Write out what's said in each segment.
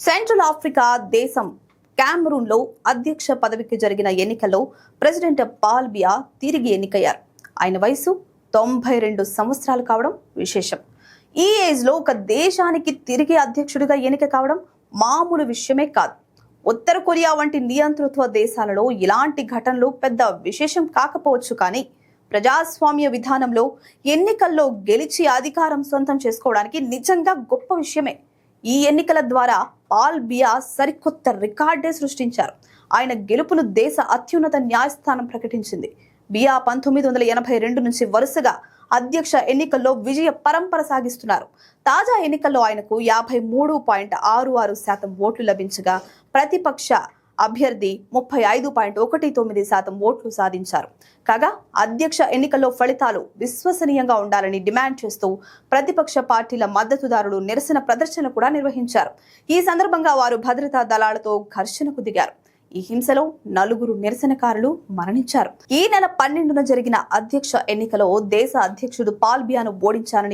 Central Africa దేశం క్యామరూన్లో అధ్యక్ష పదవికి జరిగిన ఎన్నికల్లో ప్రెసిడెంట్ పాల్ బియా తిరిగి ఎన్నికయ్యారు. ఆయన వయసు తొంభై రెండు సంవత్సరాలు కావడం విశేషం. ఈ ఏజ్లో ఒక దేశానికి తిరిగి అధ్యక్షుడిగా ఎన్నిక కావడం మామూలు విషయమే కాదు. ఉత్తర కొరియా వంటి నియంతృత్వ దేశాలలో ఇలాంటి ఘటనలు పెద్ద విశేషం కాకపోవచ్చు కానీ ప్రజాస్వామ్య విధానంలో ఎన్నికల్లో గెలిచి అధికారం సొంతం చేసుకోవడానికి నిజంగా గొప్ప విషయమే. ఈ ఎన్నికల ద్వారా పాల్ బియా సరికొత్త రికార్డే సృష్టించారు. ఆయన గెలుపును దేశ అత్యున్నత న్యాయస్థానం ప్రకటించింది. బియా పంతొమ్మిది వందల ఎనభై రెండు నుంచి వరుసగా అధ్యక్ష ఎన్నికల్లో విజయ పరంపర సాగిస్తున్నారు. తాజా ఎన్నికల్లో ఆయనకు యాభై మూడు పాయింట్ ఆరు ఆరు శాతం ఓట్లు లభించగా ప్రతిపక్ష అభ్యర్థి ముప్పై ఐదు పాయింట్ ఒకటి తొమ్మిది శాతం ఓట్లు సాధించారు. కాగా అధ్యక్ష ఎన్నికల్లో ఫలితాలు విశ్వసనీయంగా ఉండాలని డిమాండ్ చేస్తూ ప్రతిపక్ష పార్టీల మద్దతుదారులు నిరసన ప్రదర్శన కూడా నిర్వహించారు. ఈ సందర్భంగా వారు భద్రతా దళాలతో ఘర్షణకు దిగారు. ఈ హింసలో నలుగురు నిరసనకారులు మరణించారు. ఈ నెల పన్నెండున జరిగిన అధ్యక్ష ఎన్నికలో దేశ అధ్యక్షుడు పాల్ బియాను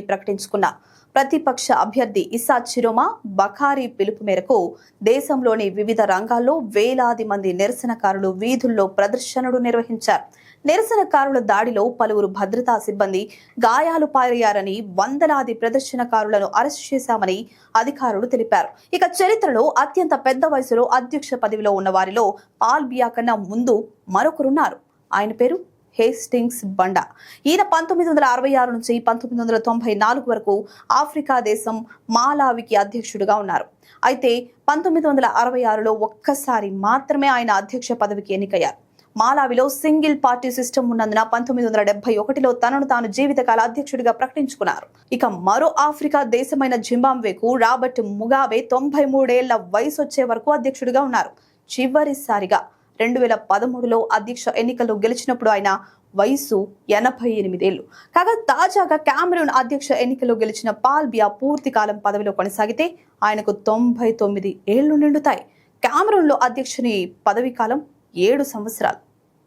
ప్రకటించుకున్న ప్రతిపక్ష అభ్యర్థి ఇసా చిరోమా బఖారీ పిలుపు మేరకు దేశంలోని వివిధ రంగాల్లో వేలాది మంది నిరసనకారులు వీధుల్లో ప్రదర్శనలు నిర్వహించారు. నిరసనకారుల దాడిలో పలువురు భద్రతా సిబ్బంది గాయాలు పారయ్యారని వందలాది ప్రదర్శనకారులను అరెస్ట్ చేశామని అధికారులు తెలిపారు. ఇక చరిత్రలో అత్యంత పెద్ద వయసులో అధ్యక్ష పదవిలో ఉన్న వారిలో పాల్ బియా కన్నా ముందు మరొకరున్నారు. ఆయన పేరు హేస్టింగ్స్ బండా. ఈయన పంతొమ్మిది వందల అరవై ఆరు నుంచి పంతొమ్మిది వందల తొంభై నాలుగు వరకు ఆఫ్రికా దేశం మాలావికి అధ్యక్షుడిగా ఉన్నారు. అయితే పంతొమ్మిది వందల అరవై ఆరులో ఒక్కసారి మాత్రమే ఆయన అధ్యక్ష పదవికి ఎన్నికయ్యారు. మాలావిలో సింగిల్ పార్టీ సిస్టమ్ ఉన్నందున పంతొమ్మిది వందల డెబ్బై ఒకటిలో తనను తాను జీవితకాల అధ్యక్షుడిగా ప్రకటించుకున్నారు. ఇక మరో ఆఫ్రికా దేశమైన జింబాబ్వేకు రాబర్ట్ ముగాబే తొంభై మూడేళ్ళ వయసు వచ్చే వరకు అధ్యక్షుడిగా ఉన్నారు. చివరిసారిగా రెండు వేల పదమూడులో అధ్యక్ష ఎన్నికల్లో గెలిచినప్పుడు ఆయన వయసు ఎనభై ఎనిమిదేళ్ళు కాగా తాజాగా కామెరూన్ అధ్యక్ష ఎన్నికల్లో గెలిచిన పాల్ బియా పూర్తి కాలం పదవిలో కొనసాగితే ఆయనకు తొంభై తొమ్మిది ఏళ్ళు నిండుతాయి. కామెరూన్లో అధ్యక్షుని పదవీ కాలం ఏడు సంవత్సరాలు.